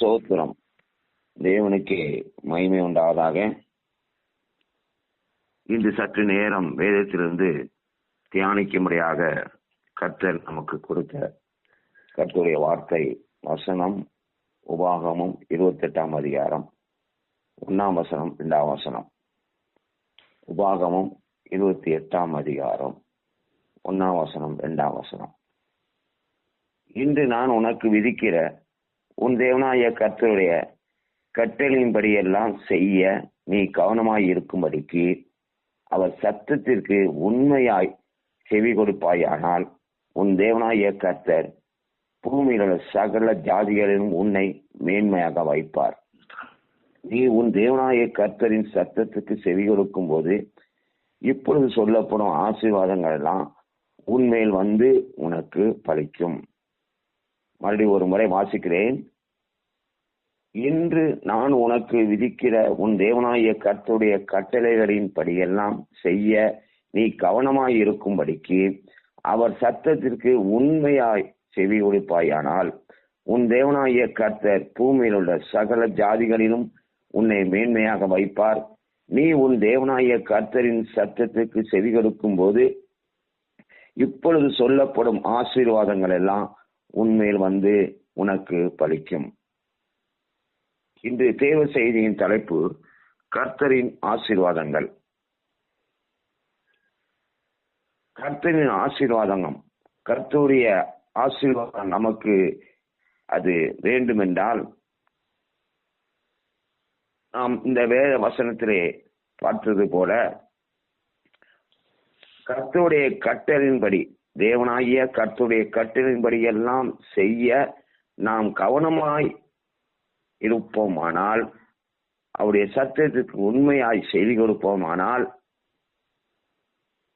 சோத்திரம். தேவனுக்கு மகிமை உண்டாவதாக. இன்று சற்று நேரம் வேதத்திலிருந்து தியானிக்கும்படியாக கர்த்தர் நமக்கு கொடுத்த கர்த்தருடைய வார்த்தை வசனம் உபாகமும் இருபத்தெட்டாம் அதிகாரம் ஒன்னாம் வசனம் இரண்டாம் வசனம். உபாகமும் இருபத்தி எட்டாம் அதிகாரம் ஒன்னாம் வசனம் இரண்டாம் வசனம். இன்று நான் உனக்கு விதிக்கிற உன் தேவனாய கர்த்தருடைய கட்டளையின்படியெல்லாம் செய்ய நீ கவனமாய் இருக்கும்படிக்கு அவர் சத்தத்திற்கு உண்மையாய் செவி கொடுப்பாயானால் உன் தேவனாய கர்த்தர் பூமியிலுள்ள சகல ஜாதிகளிலும் உன்னை மேன்மையாக வைப்பார். நீ உன் தேவனாய கர்த்தரின் சத்தத்துக்கு செவி கொடுக்கும் போது இப்பொழுது சொல்லப்படும் ஆசீர்வாதங்கள் எல்லாம் உன்மேல் வந்து உனக்கு பழிக்கும் மறுபடியும் ஒரு முறை வாசிக்கிறேன். இன்று நான் உனக்கு விதிக்கிற உன் தேவனாய கர்த்துடைய கட்டளைகளின் படியெல்லாம் செய்ய நீ கவனமாய் இருக்கும்படிக்கு அவர் சத்தத்திற்கு உண்மையாய் செவி ஒழிப்பாயானால் உன் தேவனாய கர்த்தர் பூமியில் உள்ள சகல ஜாதிகளிலும் உன்னை மேன்மையாக வைப்பார். நீ உன் தேவனாய கர்த்தரின் சத்தத்துக்கு செவி கொடுக்கும் போது இப்பொழுது சொல்லப்படும் ஆசீர்வாதங்கள் எல்லாம் உண்மையில் வந்து உனக்கு பலிக்கும் இன்று தேவ செய்தியின் தலைப்பு கர்த்தரின் ஆசீர்வாதங்கள். கர்த்தரின் ஆசீர்வாதங்கள் கர்த்தருடைய ஆசீர்வாதம் நமக்கு அது வேண்டுமென்றால் நாம் இந்த வேத வசனத்திலே பார்த்தது போல கர்த்தருடைய கட்டளின்படி தேவனாகிய கர்த்துடைய கட்டளின்படி எல்லாம் செய்ய நாம் கவனமாய் இருப்போமானால் அவருடைய சத்தத்திற்கு உண்மையாய் செய்தி கொடுப்போமானால்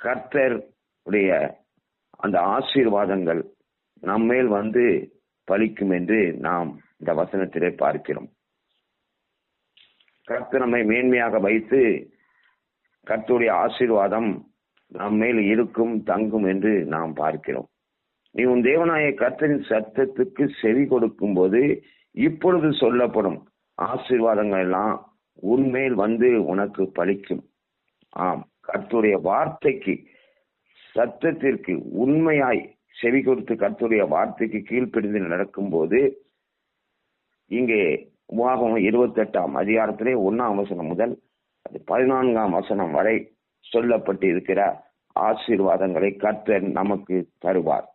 கர்த்தருடைய அந்த ஆசீர்வாதங்கள் நம்மேல் வந்து பலிக்கும் என்று நாம் இந்த வசனத்திலே பார்க்கிறோம். கர்த்தர் நம்மை மேன்மையாக வைத்து கர்த்தருடைய ஆசீர்வாதம் நம்மேல் இருக்கும் தங்கும் என்று நாம் பார்க்கிறோம். நீ உன் தேவனாய கர்த்தரின் சத்தத்துக்கு செவி கொடுக்கும் போது இப்பொழுது சொல்லப்படும் ஆசீர்வாதங்கள் எல்லாம் உன்மேல் வந்து உனக்கு பலிக்கும். ஆம் கர்த்துடைய வார்த்தைக்கு சத்தத்திற்கு உண்மையாய் செவி கொடுத்து கர்த்துடைய வார்த்தைக்கு கீழ்ப்பிடிந்து நடக்கும் போது இங்கே உபாகம் இருபத்தி எட்டாம் அதிகாரத்திலே ஒன்னாம் வசனம் முதல் அது பதினான்காம் வசனம் வரை சொல்லப்பட்டிருக்கிற ஆசீர்வாதங்களை கர்த்தர் நமக்கு தருவார்.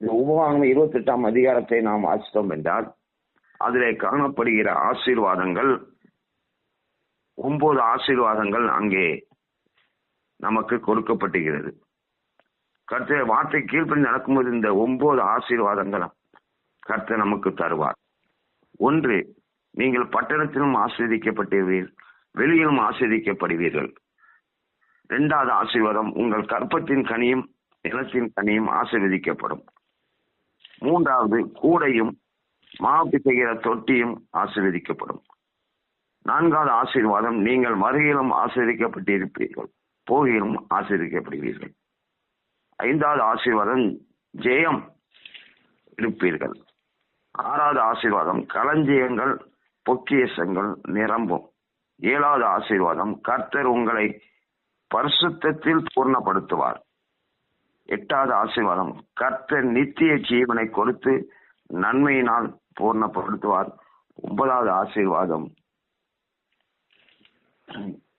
இந்த உபவாகம் இருபத்தி எட்டாம் அதிகாரத்தை நாம் வாசித்தோம் என்றால் அதிலே காணப்படுகிற ஆசீர்வாதங்கள் ஒன்பது ஆசீர்வாதங்கள் அங்கே நமக்கு கொடுக்கப்பட்டுகிறது. கர்த்தர் வார்த்தை கீழ்ப்படி நடக்கும்போது இந்த ஒன்பது ஆசீர்வாதங்கள் கர்த்தர் நமக்கு தருவார். ஒன்று நீங்கள் பட்டணத்திலும் ஆஸ்வதிக்கப்பட்டீர்கள் வெளியிலும் ஆசிரியக்கப்படுவீர்கள் இரண்டாவது ஆசீர்வாதம் உங்கள் கற்பத்தின் கனியும் நிலத்தின் கனியும் ஆசிர்வதிக்கப்படும். மூன்றாவது கூடையும் மாவு செய்கிற தொட்டியும் ஆசீர்வதிக்கப்படும். நான்காவது ஆசீர்வாதம் நீங்கள் வருகையிலும் ஆசிரியக்கப்பட்டிருப்பீர்கள் போகையிலும் ஆசிரியக்கப்படுவீர்கள் ஐந்தாவது ஆசீர்வாதம் ஜெயம் இருப்பீர்கள். ஆறாவது ஆசீர்வாதம் களஞ்சியங்கள் பொக்கியசங்கள் நிரம்பும். ஏழாவது ஆசீர்வாதம் கர்த்தர் உங்களை பரிசுத்தத்தில் பூர்ணப்படுத்துவார். எட்டாவது ஆசீர்வாதம் கர்த்தர் நித்திய ஜீவனை கொடுத்து நன்மையினால் பூர்ணப்படுத்துவார். ஒன்பதாவது ஆசீர்வாதம்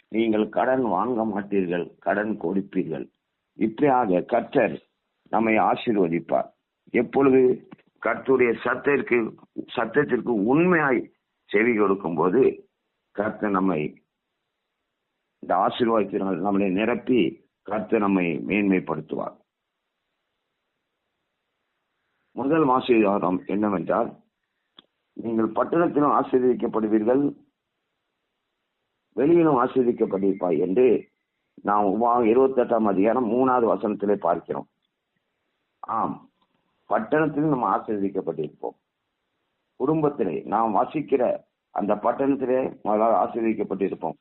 நீங்கள் கடன் வாங்க மாட்டீர்கள் கடன் கொடுப்பீர்கள். இப்படியாக கர்த்தர் நம்மை ஆசீர்வதிப்பார். எப்பொழுது கர்த்தருடைய சத்திற்கு சத்தத்திற்கு உண்மையாய் செவி கொடுக்கும் போது கர்த்த நம்மை இந்த ஆசீர்வாதத்தினால் நம்மளை நிரப்பி கர்த்த நம்மை மேன்மைப்படுத்துவார். முதல் ஆசீர்வாதம் என்னவென்றால் நீங்கள் பட்டணத்திலும் ஆசீர்வதிக்கப்படுவீர்கள் வெளியிலும் ஆசீர்வதிக்கப்படுவாய் என்று நாம் இருபத்தி எட்டாம் அதிகாரம் மூணாவது வசனத்திலே பார்க்கிறோம். ஆம் பட்டணத்திலும் நம்ம ஆசீர்வதிக்கப்பட்டிருப்போம். குடும்பத்திலே நாம் வசிக்கிற அந்த பட்டணத்திலே முதலாக ஆசீர்வதிக்கப்பட்டிருப்போம்.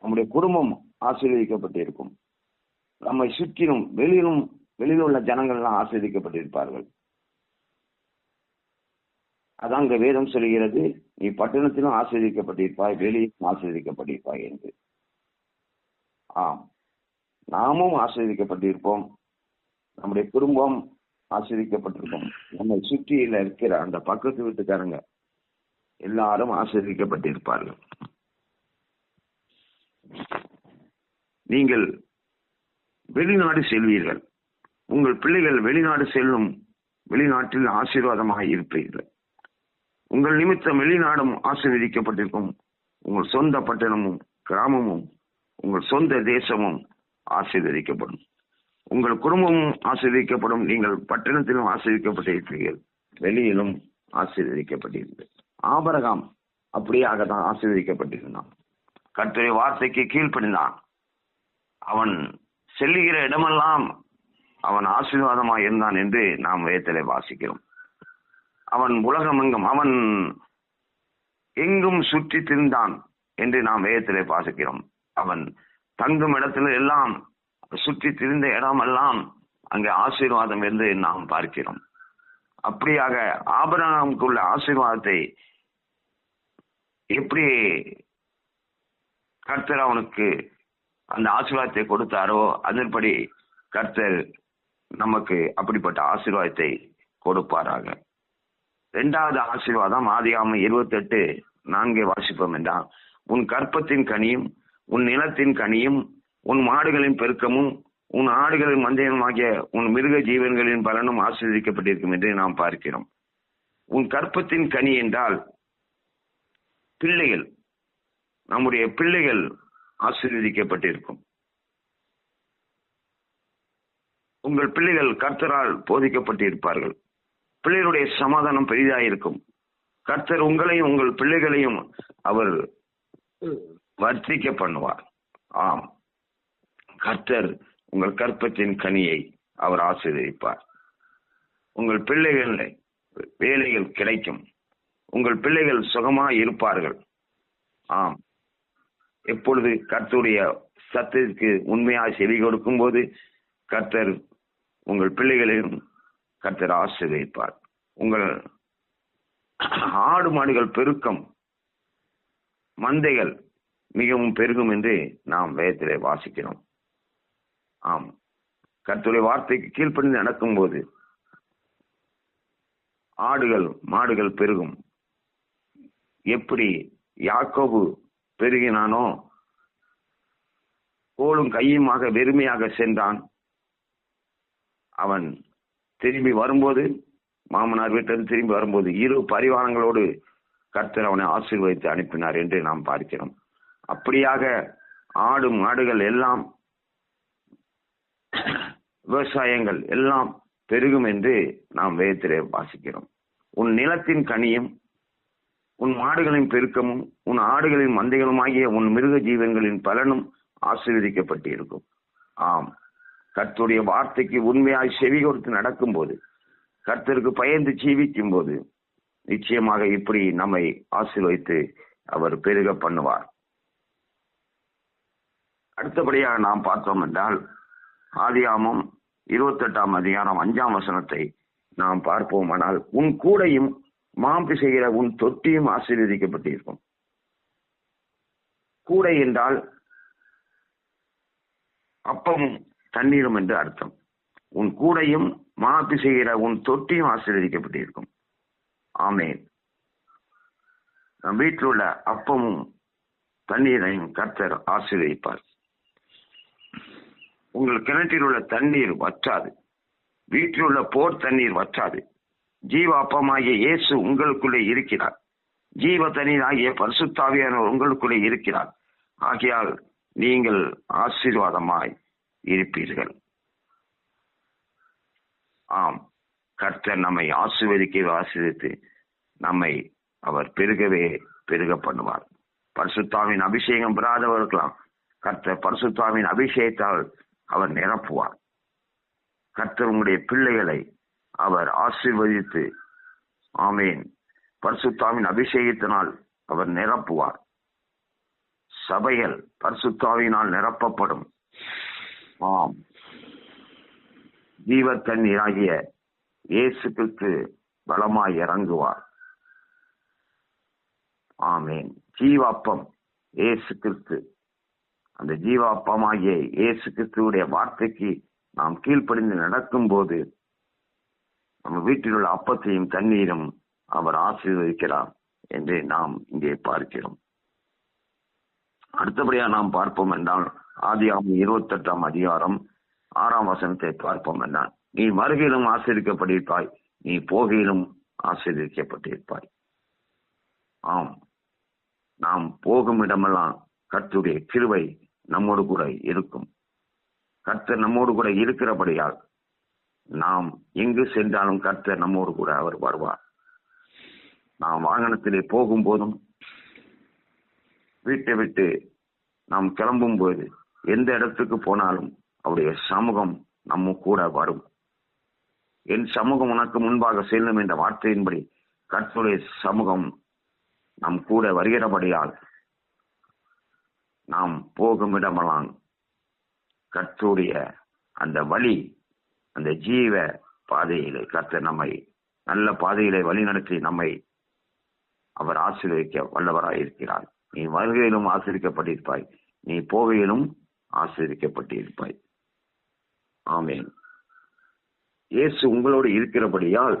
நம்முடைய குடும்பம் ஆசீர்வதிக்கப்பட்டிருக்கும். நம்மை சுற்றிலும் வெளியிலும் வெளியில் உள்ள ஜனங்கள் எல்லாம் ஆசீர்வதிக்கப்பட்டிருப்பார்கள். அதான் இங்க வேதம் சொல்கிறது நீ பட்டணத்திலும் ஆசீர்வதிக்கப்பட்டிருப்பாய் வெளியிலும் ஆசீர்வதிக்கப்பட்டிருப்பாய் என்று. ஆம். நாமும் ஆசீர்வதிக்கப்பட்டிருப்போம். நம்முடைய குடும்பம் ஆசீர்வதிக்கப்பட்டிருக்கும். நம்மை சுற்றியில இருக்கிற அந்த பக்கத்து வீட்டுக்காரங்க எல்லாரும் ஆசீர்வதிக்கப்பட்டிருப்பார்கள். நீங்கள் வெளிநாடு செல்வீர்கள். உங்கள் பிள்ளைகள் வெளிநாடு செல்லும் வெளிநாட்டில் ஆசீர்வாதமாக இருப்பீர்கள். உங்கள் நிமித்தம் வெளிநாடும் ஆசீர்வதிக்கப்பட்டிருக்கும். உங்கள் சொந்த பட்டணமும் கிராமமும் உங்கள் சொந்த தேசமும் ஆசீர்வதிக்கப்படும். உங்கள் குடும்பமும் ஆசீர்வதிக்கப்படும். நீங்கள் பட்டணத்திலும் ஆசீர்வதிக்கப்பட்டிருப்பீர்கள் வெளியிலும் ஆசீர்வதிக்கப்பட்டிருக்கிறீர்கள். ஆபரகாம் அப்படியாக தான் ஆசீர்வதிக்கப்பட்டிருந்தான். கர்த்தருடைய வார்த்தைக்கு கீழ்ப்படிந்தான். அவன் செல்லுகிற இடமெல்லாம் அவன் ஆசீர்வாதமாக இருந்தான் என்று நாம் வேதத்திலே வாசிக்கிறோம். அவன் உலகம் எங்கும் அவன் எங்கும் சுற்றி திரிந்தான் என்று நாம் வேதத்திலே வாசிக்கிறோம். அவன் தங்கும் இடத்துல எல்லாம் சுற்றி திரிந்த இடமெல்லாம் அங்கே ஆசீர்வாதம் என்று நாம் பார்க்கிறோம். அப்படியாக ஆபரணமுக்குள்ள ஆசீர்வாதத்தை எப்படி கர்த்தர் அவனுக்கு அந்த ஆசீர்வாதத்தை கொடுத்தாரோ அதன்படி கர்த்தர் நமக்கு அப்படிப்பட்ட ஆசீர்வாதத்தை கொடுப்பாராக. இரண்டாவது ஆசீர்வாதம் ஆதியாம இருபத்தி எட்டு நான்கே வாசிப்போம் என்றால் உன் கற்பத்தின் கனியும் உன் நிலத்தின் கனியும் உன் மாடுகளின் பெருக்கமும் உன் ஆடுகளின் மந்தையமாகிய உன் மிருக ஜீவன்களின் பலனும் ஆசீர்வதிக்கப்பட்டிருக்கும் என்று நாம் பார்க்கிறோம். உன் கற்பத்தின் கனி என்றால் பிள்ளைகள் நம்முடைய பிள்ளைகள் ஆசீர்வதிக்கப்பட்டிருக்கும். உங்கள் பிள்ளைகள் கர்த்தரால் போதிக்கப்பட்டிருப்பார்கள். பிள்ளைகளுடைய சமாதானம் பெரிதாயிருக்கும். கர்த்தர் உங்களையும் உங்கள் பிள்ளைகளையும் அவர் வர்த்திக்க பண்ணுவார் ஆம். கர்த்தர் உங்கள் கற்பத்தின் கனியை அவர் ஆசீர்வதிப்பார். உங்கள் பிள்ளைகள் வேலைகள் கிடைக்கும். உங்கள் பிள்ளைகள் சுகமாக இருப்பார்கள். ஆம். எப்பொழுது கர்த்தருடைய சத்திற்கு உண்மையாக செவி கொடுக்கும் போது கர்த்தர் உங்கள் பிள்ளைகளையும் கர்த்தர் ஆசிர்வதிப்பார். உங்கள் ஆடு மாடுகள் பெருக்கம் மந்தைகள் மிகவும் பெருகும் என்று நாம் வேதத்திலே வாசிக்கிறோம். ஆம். கர்த்தருடைய வார்த்தைக்கு கீழ்ப்படிந்து நடக்கும்போது ஆடுகள் மாடுகள் பெருகும். எப்படி யாக்கோபு பெருகினானோ? கோலும் கையுமாக வெறுமையாக சென்றான். அவன் திரும்பி வரும்போது மாமனார் வீட்டிலிருந்து திரும்பி வரும்போது இரு பரிவாரங்களோடு கர்த்தர் அவனை ஆசீர்வதித்து அனுப்பினார் என்று நாம் பார்க்கிறோம். அப்படியாக ஆடு மாடுகள் எல்லாம் விவசாயங்கள் எல்லாம் பெருகும் என்று நாம் வேதத்திலே வாசிக்கிறோம். உன் நிலத்தின் கனியும் உன் மாடுகளின் பெருக்கமும் உன் ஆடுகளின் மந்தைகளுமாகிய உன் மிருக ஜீவன்களின் பலனும் ஆசீர்வதிக்கப்பட்டு இருக்கும் ஆம். கர்த்தருடைய வார்த்தைக்கு உண்மையாய் செவி கொடுத்து நடக்கும்போது கர்த்தருக்கு பயந்து ஜீவிக்கும் போது நிச்சயமாக இப்படி நம்மை ஆசீர்வதித்து அவர் பெருக பண்ணுவார். அடுத்தபடியாக நாம் பார்த்தோம் என்றால் ஆதியாமம் இருபத்தெட்டாம் அதிகாரம் அஞ்சாம் வசனத்தை நாம் பார்ப்போமானால் உன் கூடையும் மாம்பு செய்கிற உன் தொட்டியும் ஆசீர்வதிக்கப்பட்டிருக்கும். கூடை என்றால் அப்பமும் தண்ணீரும் என்று அர்த்தம். உன் கூடையும் மாப்பி செய்கிற உன் தொட்டியும் ஆசீர்வதிக்கப்பட்டிருக்கும். ஆமேன். நம் வீட்டில் உள்ள அப்பமும் தண்ணீரையும் கர்த்தர் ஆசீர்வதிப்பார். உங்கள் கிணற்றில் உள்ள தண்ணீர் வற்றாது. வீட்டில் உள்ள போர் தண்ணீர் வற்றாது. ஜீவ அப்பமாகிய இயேசு உங்களுக்குள்ளே இருக்கிறார். ஜீவ ஆகிய பரிசுத்தாவியானவர் உங்களுக்குள்ளே இருக்கிறார். ஆகையால் நீங்கள் ஆசீர்வாதமாய் இருப்பீர்கள். ஆம் கர்த்தர் நம்மை ஆசீர்வதிக்க ஆசீர்வித்து நம்மை அவர் பெருகவே பெருக பண்ணுவார். பரிசுத்தாவின் அபிஷேகம் பெறாதவர்களாம் கர்த்தர் பரிசுத்தாவின் அபிஷேகத்தால் அவர் நிரப்புவார். கர்த்தர் உங்களுடைய பிள்ளைகளை அவர் ஆசிர்வதித்து ஆமேன். பரிசுத்தாவின் அபிஷேகத்தினால் அவர் நிரப்புவார். சபைகள் பரிசுத்தாவினால் நிரப்பப்படும். ஆம். ஜீவ தண்ணீராகிய இயேசு கிறிஸ்து பலமாய் இறங்குவார். ஆமேன். ஜீவாப்பம் இயேசு கிறிஸ்து அந்த ஜீவாப்பமாகிய இயேசு கிறிஸ்துவுடைய வார்த்தைக்கு நாம் கீழ்ப்படிந்து நடக்கும்போது நம்ம வீட்டில் உள்ள அப்பத்தையும் தண்ணீரும் அவர் ஆசீர்வதிக்கிறார் என்று நாம் இங்கே பார்க்கிறோம். அடுத்தபடியா நாம் பார்ப்போம் என்றால் ஆதியாகும் இருபத்தெட்டாம் அதிகாரம் ஆறாம் வசனத்தை பார்ப்போம் என்றால் நீ வருகையிலும் ஆசிரிக்கப்பட்டிருப்பாய் நீ போகையிலும் ஆசீர்வதிக்கப்பட்டிருப்பாய் ஆம் நாம் போகும் இடமெல்லாம் கத்துடைய கிருவை நம்மோடு கூட இருக்கும். கர்த்தர் நம்மோடு கூட இருக்கிறபடியால் நாம் எங்கு சென்றாலும் கர்த்தர் நம்மோடு கூட அவர் வருவார். நாம் வாகனத்திலே போகும்போதும் வீட்டை விட்டு நாம் கிளம்பும் போது எந்த இடத்துக்கு போனாலும் அவருடைய சமூகம் நம்ம கூட வரும். என் சமூகம் உனக்கு முன்பாக செல்லும் என்ற வார்த்தையின்படி கர்த்தருடைய சமூகம் நம் கூட வருகிறபடியால் நாம் போகும் இடமெல்லாம் கர்த்தருடைய அந்த வழி அந்த ஜீவ பாதையிலே கர்த்தர் நம்மை நல்ல பாதையிலே வழிநடத்தி நம்மை அவர் ஆசீர்வதிக்க வல்லவராய் இருக்கிறார். நீ வருகையிலும் ஆசிரிக்கப்பட்டிருப்பாய் நீ போகையிலும் ஆசிரிக்கப்பட்டிருப்பாய் ஆமேன். இயேசு உங்களோடு இருக்கிறபடியால்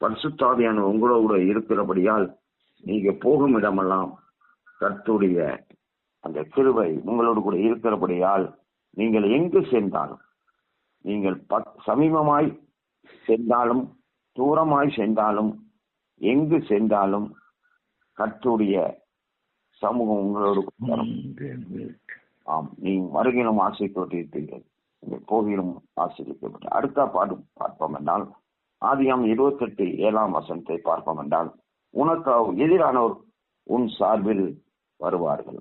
பரிசுத்தாவியான உங்களோடு இருக்கிறபடியால் நீங்க போகும் இடமெல்லாம் கர்த்துடைய அந்த கிருவை உங்களோடு கூட இருக்கிறபடியால் நீங்கள் எங்கு சென்றாலும் நீங்கள் சமீபமாய் சென்றாலும் தூரமாய் சென்றாலும் எங்கு சென்றாலும் கற்றுடைய சமூகம் உங்களோடு ஆம் நீ வருகிலும் ஆசைப்பட்டிருப்பீர்கள் போகிலும் ஆசிரியப்பட்ட அடுத்த பாடும் பார்ப்போம் என்றால் ஆதியாம் இருபத்தெட்டு ஏழாம் வசனத்தை பார்ப்போம் என்றால் உனக்கு எதிரானோர் உன் சார்பில் வருவார்கள்.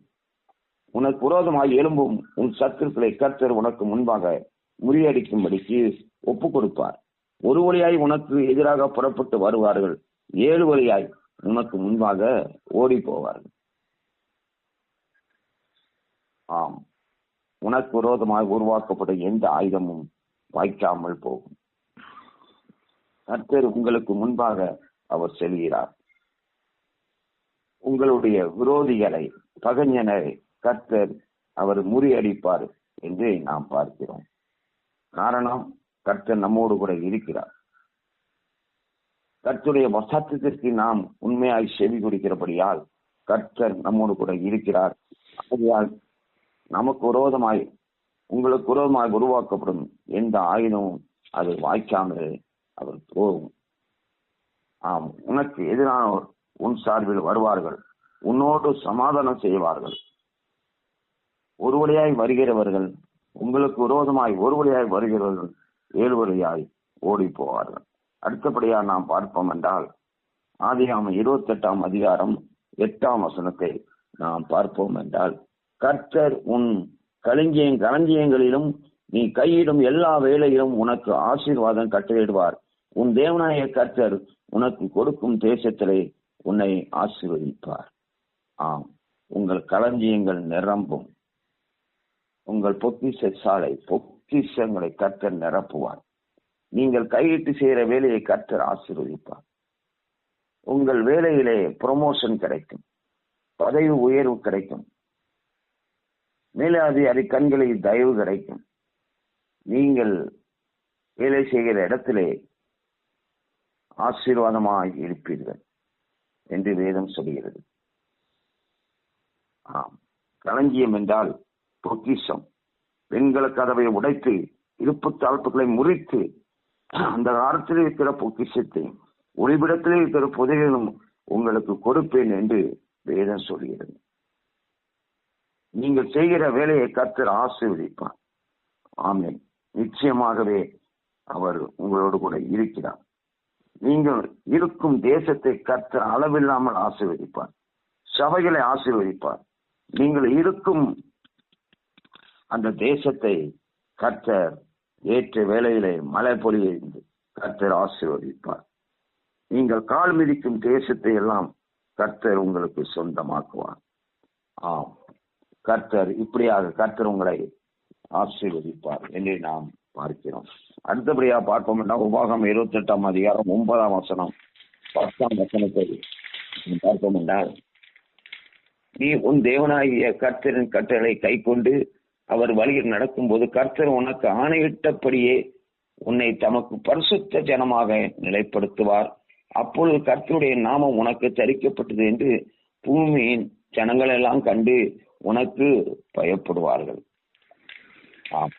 உனக்கு விரோதமாய் எழும்பும் உன் சத்துருக்களை கர்த்தர் உனக்கு முன்பாக முறியடிக்கும்படிக்கு ஒப்பு கொடுப்பார் ஒரு வழியாய் உனக்கு எதிராக புறப்பட்டு வருவார்கள். ஏழு வழியாய் உனக்கு முன்பாக ஓடி போவார்கள் ஆம் உனக்கு விரோதமாக உருவாக்கப்படும் எந்த ஆயுதமும் வாய்க்காமல் போகும். கர்த்தர் உங்களுக்கு முன்பாக அவர் செல்கிறார். உங்களுடைய விரோதிகளை பகஞ்சனை கர்த்தர் அவர் முறியடிப்பார் என்று நாம் பார்க்கிறோம். காரணம் கர்த்தர் நம்மோடு கூட இருக்கிறார். கர்த்தருடைய சத்தத்திற்கு நாம் உண்மையாய் செவி கொடுக்கிறபடியால் கர்த்தர் நம்மோடு கூட இருக்கிறார். ஆகையால் நமக்கு விரோதமாய் உங்களுக்கு விரோதமாய் உருவாக்கப்படும் எந்த ஆயுதமும் அது வாய்க்காமல் அவர் போகும். ஆம் உனக்கு எதிரானோர் உன் சார்பில் வருவார்கள் உன்னோடு சமாதானம் செய்வார்கள். ஒருவழியாய் வருகிறவர்கள் உங்களுக்கு விரோதமாய் ஒரு வழியாய் வருகிறவர்கள் ஏழு வழியாய் ஓடி போவார்கள். அடுத்தபடியா நாம் பார்ப்போம் என்றால் ஆதியாம இருபத்தி எட்டாம் அதிகாரம் எட்டாம் வசனத்தை நாம் பார்ப்போம் என்றால் கர்த்தர் உன் களஞ்சியம் களஞ்சியங்களிலும் நீ கையிடும் எல்லா வேலையிலும் உனக்கு ஆசீர்வாதம் கட்டளையிடுவார். உன் தேவனாய கர்த்தர் உனக்கு கொடுக்கும் தேசத்திலே உன்னை ஆசீர்வதிப்பார். ஆம் உங்கள் களஞ்சியங்கள் நிரம்பும். உங்கள் பொக்கிஷ சாலை பொக்கிஷங்களை கர்த்தர் நிரப்புவார். நீங்கள் கையிட்டு செய்கிற வேலையை கர்த்தர் ஆசீர்வதிப்பார். உங்கள் வேலையிலே ப்ரொமோஷன் கிடைக்கும். பதவி உயர்வு கிடைக்கும். மேலாதிகாரி கண்களில் தயவு கிடைக்கும். நீங்கள் வேலை செய்கிற இடத்திலே ஆசீர்வாதமாக இருப்பீர்கள் என்று வேதம் சொல்கிறது. ஆம். களஞ்சியம் என்றால் பொக்கிஷம். பெண்கள கதவை உடைத்து இருப்பு தாழ்ப்புகளை முறித்து அந்த காலத்தில் இருக்கிற பொக்கிஷத்தை ஒளிபிடத்தில் இருக்கிற புதைகளும் உங்களுக்கு கொடுப்பேன் என்று வேதம் சொல்கிறது. நீங்கள் செய்கிற வேலையை கத்தர் ஆசீர்வதிப்பார். ஆமை நிச்சயமாகவே அவர் உங்களோடு கூட இருக்கிறார். நீங்கள் இருக்கும் தேசத்தை கத்தர் அளவில்லாமல் ஆசீர்வதிப்பார். சபைகளை ஆசீர்வதிப்பார். நீங்கள் இருக்கும் அந்த தேசத்தை கர்த்தர் ஏற்ற வேலையிலே மழை பொழியிருந்து கர்த்தர் ஆசீர்வதிப்பார். நீங்கள் கால் மிதிக்கும் தேசத்தை எல்லாம் கர்த்தர் உங்களுக்கு சொந்தமாக்குவார். ஆம். கர்த்தர் இப்படியாக கர்த்தர் உங்களை ஆசீர்வதிப்பார் என்று நாம் பார்க்கிறோம். அடுத்தபடியா பார்ப்போம். என்றால் உபாகம் இருபத்தி எட்டாம் அதிகாரம் ஒன்பதாம் வசனம். பத்தாம் வசனத்தை பார்ப்போம். என்றால் நீ உன் தேவனாகிய கர்த்தரின் கட்டளை கை கொண்டு அவர் வழியில் நடக்கும்போது கர்த்தர் உனக்கு ஆணையிட்டபடியே உன்னை தமக்கு பரிசுத்த ஜனமாக நிலைப்படுத்துவார். அப்பொழுது கர்த்தருடைய நாமம் உனக்கு தரிக்கப்பட்டது என்று பூமியின் ஜனங்கள் எல்லாம் கண்டு உனக்கு பயப்படுவார்கள். ஆம்.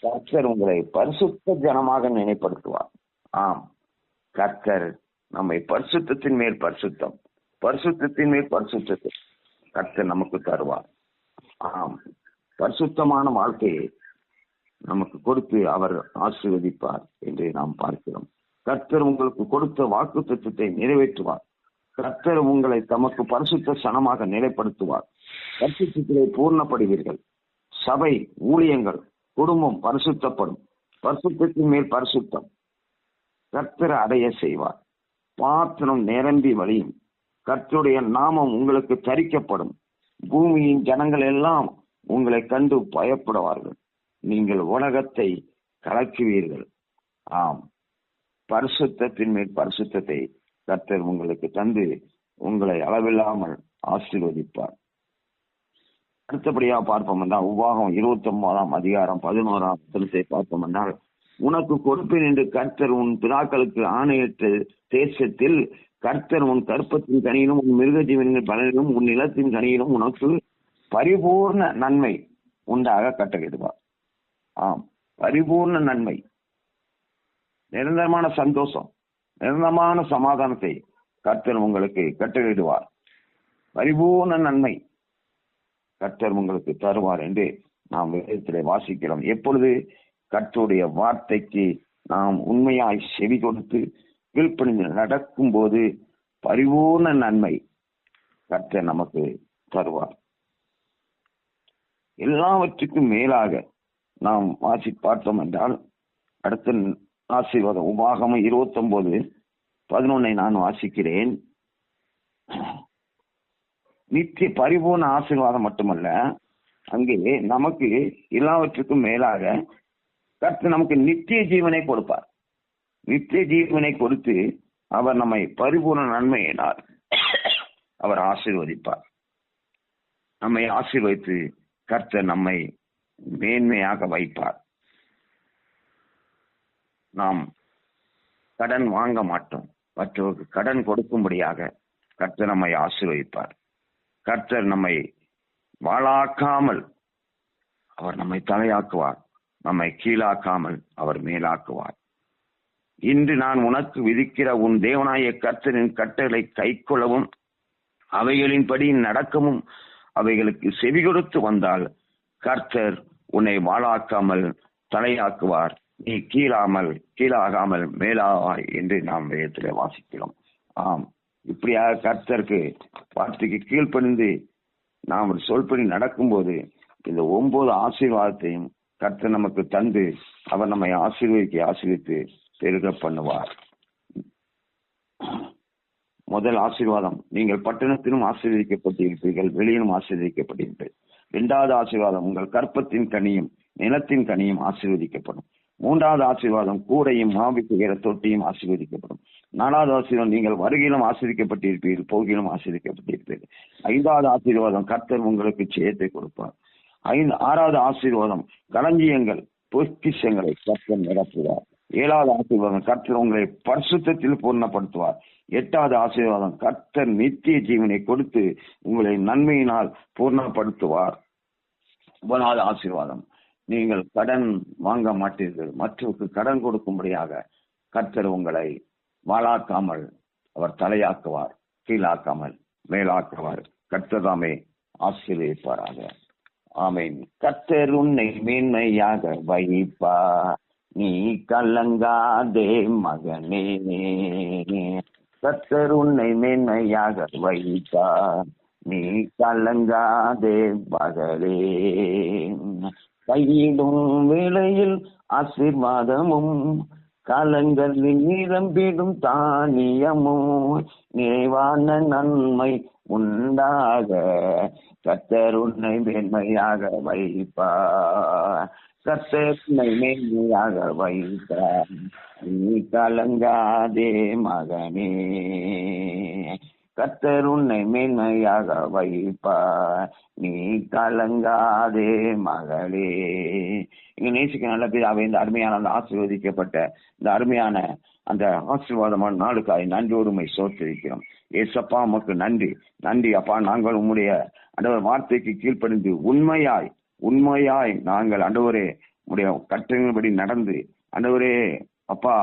கர்த்தர் உங்களை பரிசுத்த ஜனமாக நினைப்படுத்துவார் ஆம். கர்த்தர் நம்மை பரிசுத்தத்தின் மேல் பரிசுத்தம் பரிசுத்தத்தின் மேல் பரிசுத்தத்தை கர்த்தர் நமக்கு தருவார். ஆம். பரிசுத்தமான வாழ்க்கையை நமக்கு கொடுத்து அவர் ஆசீர்வதிப்பார் என்று நாம் பார்க்கிறோம். கர்த்தர் உங்களுக்கு கொடுத்த வாக்கு திட்டத்தை நிறைவேற்றுவார். கர்த்தர் உங்களை தமக்கு பரிசுத்த சனமாக நிலைப்படுத்துவார். பரிசுத்திலே பூர்ணப்படுவீர்கள். சபை ஊழியங்கள் குடும்பம் பரிசுத்தப்படும். பரிசுத்தத்தின் மேல் பரிசுத்தம். கர்த்தர் அடைய செய்வார். பாத்திரம் நிரம்பி வழியும். கர்த்தருடைய நாமம் உங்களுக்கு தரிக்கப்படும். பூமியின் ஜனங்கள் எல்லாம் உங்களை கண்டு பயப்படுவார்கள். நீங்கள் உலகத்தை கலக்குவீர்கள். ஆம். பரிசுத்தத்தின் மேல் பரிசுத்தத்தை கர்த்தர் உங்களுக்கு தந்து உங்களை அளவில்லாமல் ஆசீர்வதிப்பார். அடுத்தபடியா பார்ப்போம் என்றால் உபாகம் இருபத்தி ஒன்பதாம் அதிகாரம் பதினோராம் வசனத்தை பார்ப்போம் என்றால் உனக்கு கொடுப்பேன் என்று கர்த்தர் உன் பிதாக்களுக்கு ஆணையிட்ட தேசத்தில் கர்த்தர் உன் கற்பத்தின் கனியிலும் உன் மிருக பலனிலும் உன் நிலத்தின் கனியிலும் உனக்கு பரிபூர்ண நன்மை உண்டாக கட்டளையிடுவார். ஆம் பரிபூர்ண நன்மை. நிரந்தரமான சந்தோஷம் நிரந்தரமான சமாதானத்தை கர்த்தர் உங்களுக்கு கட்டளையிடுவார். பரிபூர்ண நன்மை கர்த்தர் உங்களுக்கு தருவார் என்று நாம் வேதத்திலே வாசிக்கிறோம். எப்பொழுது கர்த்தருடைய வார்த்தைக்கு நாம் உண்மையாய் செவி கொடுத்து கீழ்ப்பணிந்து நடக்கும் போது பரிபூர்ண நன்மை கர்த்தர் நமக்கு தருவார். எல்லாவற்றுக்கும் மேலாக நாம் வாசி பார்த்தோம் என்றால் அடுத்த ஆசீர்வாதம். உபாகம இருபத்தி ஒன்பது பதினொன்னை நான் வாசிக்கிறேன். நித்திய பரிபூர்ண ஆசீர்வாதம் மட்டுமல்ல அங்கே நமக்கு எல்லாவற்றுக்கும் மேலாக கர்த்தர் நமக்கு நித்திய ஜீவனை கொடுப்பார். நித்திய ஜீவனை கொடுத்து அவர் நம்மை பரிபூர்ண நன்மையினார் அவர் ஆசீர்வதிப்பார். நம்மை ஆசீர்வதித்து கர்த்தர் நம்மை மேன்மையாக வைப்பார். நாம் கடன் வாங்க மாட்டோம். மற்றவருக்கு கடன் கொடுக்கும்படியாக கர்த்தர் நம்மை ஆசீர்வதிப்பார். கர்த்தர் நம்மை வாழாக்காமல் அவர் நம்மை தலையாக்குவார். நம்மை கீழாக்காமல் அவர் மேலாக்குவார். இன்று நான் உனக்கு விதிக்கிற உன் தேவனாய கர்த்தரின் கட்டளை கைக்கொள்ளவும் அவைகளின்படி நடக்கவும் அவைகளுக்கு செவி கொடுத்து வந்தால் கர்த்தர் உன்னை வாழாக்காமல் தலையாக்குவார். நீ கீழாமல் கீழாகாமல் மேலாவாய் என்று நாம் வேதத்திலே வாசிக்கிறோம். ஆம். இப்படியாக கர்த்தருக்கு வார்த்தைக்கு கீழ்ப்பணிந்து நாம் ஒரு சொல்படி நடக்கும்போது இந்த ஒன்பது ஆசீர்வாதத்தையும் கர்த்தர் நமக்கு தந்து அவர் நம்மை ஆசீர்வதிக்க ஆசீர்வித்து பெருக பண்ணுவார். முதல் ஆசீர்வாதம். நீங்கள் பட்டணத்திலும் ஆசீர்வதிக்கப்பட்டிருப்பீர்கள் வெளியிலும் ஆசீர்வதிக்கப்பட்டிருப்பீர்கள். இரண்டாவது ஆசீர்வாதம் உங்கள் கற்பத்தின் கனியும் நிலத்தின் கனியும் ஆசீர்வதிக்கப்படும். மூன்றாவது ஆசீர்வாதம் கூடையும் மாவிக்குகிற தொட்டியும் ஆசீர்வதிக்கப்படும். நாலாவது ஆசீர்வாதம் நீங்கள் வருகையிலும் ஆசீர்விக்கப்பட்டிருப்பீர்கள் போகிலும் ஆசீர்விக்கப்பட்டிருப்பீர்கள் ஐந்தாவது ஆசீர்வாதம் கர்த்தர் உங்களுக்கு ஜெயத்தை கொடுப்பார். ஐந்து ஆறாவது ஆசீர்வாதம் களஞ்சியங்கள் பொக்கிஷங்களை கர்த்தர் நிரப்புவார். ஏழாவது ஆசீர்வாதம் கர்த்தர் உங்களை பரிசுத்தத்தில் பூர்ணப்படுத்துவார். எட்டாவது ஆசீர்வாதம் கர்த்தர் நித்திய ஜீவனை கொடுத்து உங்களை நன்மையினால் பூர்ணப்படுத்துவார். ஒன்பதாவது ஆசீர்வாதம். நீங்கள் கடன் வாங்க மாட்டீர்கள். மற்றவருக்கு கடன் கொடுக்கும்படியாக கர்த்தர் உங்களை வாழாக்காமல் அவர் தலையாக்குவார் கீழாக்காமல் மேலாக்குவார். கர்த்ததாமே ஆசீர்வதிப்பாராக. ஆமேன். கர்த்தர் உன்னை மேன்மையாக வைப்பா நீ கலங்காதே மகனே. கர்த்தர் உன்னை மேன்மையாக வைத்தார் நீ கலங்காதே மகளே. கையிடும் வேளையில் ஆசீர்வாதமும் காலங்களில் நிரம்பிடும் தானியமும் நிறைவான நன்மை உண்டாக. கத்தர் உன்னை மேன்மையாக வைப்பார் கத்தர் உன்னை நீ கலங்காதே மகனே கத்தர் உன்னை மேன்மையாக வைப்பார் நீ கலங்காதே மகளே இங்க நேசிக்க நல்ல பிதாவே இந்த அருமையான அந்த ஆசீர்வதிக்கப்பட்ட இந்த அருமையான அந்த ஆசீர்வாதமான நாளுக்காய் நன்றியோடு உண்மை சோத்திருக்கிறோம் ஏசப்பா உமக்கு நன்றி. நன்றி அப்பா நாங்கள் உம்முடைய அந்த வார்த்தைக்கு கீழ்ப்படிந்து உண்மையாய் உண்மையாய் நாங்கள் அண்டவரே உடைய கட்டளைப்படி நடந்து அண்டவரே அப்பா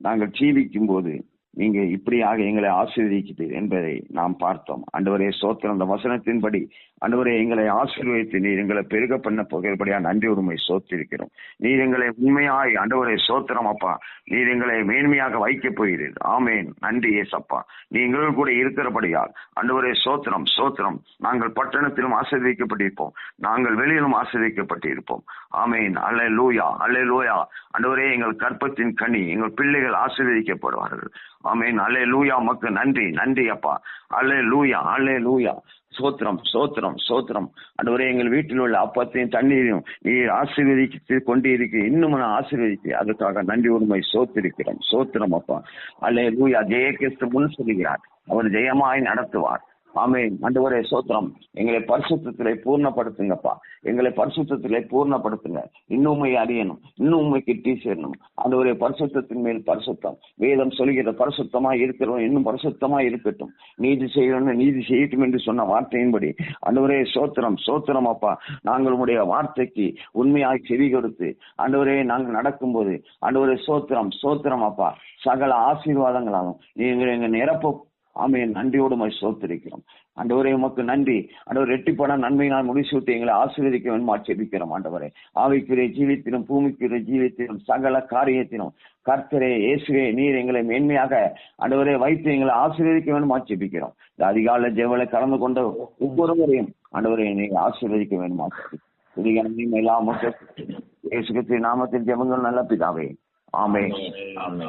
நாங்கள் ஜீவிக்கும் போது நீங்க இப்படியாக எங்களை ஆசீர்வதிக்கிறீர் என்பதை நாம் பார்த்தோம். அண்டவரே சோத்திரம் அந்த வசனத்தின்படி அண்டவரே எங்களை ஆசீர்வதித்து நீர் எங்களை பெருக பண்ண போகிறபடியா நன்றி உரிமை சோத்திருக்கிறோம். நீர் எங்களை உண்மையாய் அண்டவரே சோத்திரம் அப்பா. நீர் எங்களை மேன்மையாக வைக்கப் போகிறீர். ஆமேன். நன்றி ஏசப்பா நீங்கள் கூட இருக்கிறபடியால் அண்டவரே சோத்திரம் சோத்திரம் நாங்கள் பட்டணத்திலும் ஆசீர்வதிக்கப்பட்டிருப்போம். நாங்கள் வெளியிலும் ஆசீர்வதிக்கப்பட்டிருப்போம். ஆமேன். அல்ல லூயா அல்ல லூயா அண்டவரே எங்கள் கற்பத்தின் கனி எங்கள் பிள்ளைகள் ஆசீர்வதிக்கப்படுவார்கள். ஆமேன். அல்லே லூயா மக்கு நன்றி நன்றி அப்பா. அலே லூயா அலே லூயா சோத்திரம் சோத்திரம் சோத்திரம். அண்டவரே எங்கள் வீட்டில் உள்ள அப்பத்தையும் தண்ணீரையும் நீர் ஆசீர்வதித்து கொண்டு இருக்கு இன்னும் நான் ஆசீர்வதித்து அதுக்காக நன்றி உரிமை சோத்திருக்கிறோம் சோத்திரம் அப்பா. அல்லே லூயா ஜெய கிறிஸ்து முன் சொல்லுகிறார் அவர் ஜெயமாய் நடத்துவார். ஆமென். ஆண்டவரே சோத்திரம் எங்களை பரிசுத்திலே பூர்ணப்படுத்துங்கப்பா. எங்களை பரிசுத்திலே பூர்ணப்படுத்துங்க. இன்னுமை அறியணும். இன்னும் உண்மை கிட்டி சேரணும். அந்த ஒரு பரிசுத்தத்தின் மேல் பரிசுத்தம். வேதம் சொல்கிற பரிசுத்தமா இருக்கிறோம். இன்னும் பரிசுத்தமா இருக்கட்டும். நீதி செய்யணும் நீதி செய்யட்டும் என்று சொன்ன வார்த்தையின்படி. ஆண்டவரே சோத்திரம் சோத்திரம் அப்பா நாங்கள் உடைய வார்த்தைக்கு உண்மையாக செவி கொடுத்து அண்டவரே நாங்கள் நடக்கும்போது அண்டவரே சோத்திரம் சோத்திரம் அப்பா சகல ஆசீர்வாதங்களாகும் நீங்கள் எங்க நிரப்ப ஆமையை நன்றியோடு மை சோத்திருக்கிறோம் ஆண்டவரே உமக்கு நன்றி. ஆண்டவர் ரெட்டிப்பட நன்மையினால் நான் முடிசூட்டி எங்களை ஆசீர்வதிக்க வேணுமா செபிக்கிறோம் ஆண்டவரே. ஆவிக்குரிய ஜீவித்திலும் பூமிக்குரிய ஜீவித்திலும் சகல காரியத்திலும் கர்த்தரே இயேசுவே நீர் எங்களை மேன்மையாக ஆண்டவரே வைத்து எங்களை ஆசீர்வதிக்க வேணுமா செபிக்கிறோம் இந்த அதிகால ஜெவலை கலந்து கொண்ட ஒவ்வொருவரையும் ஆண்டவரை நீங்க ஆசீர்வதிக்க வேணுமா இது எல்லாம் இயேசு நாமத்தில் ஜெபங்கள் நல்ல பிதாவே. ஆமே ஆமே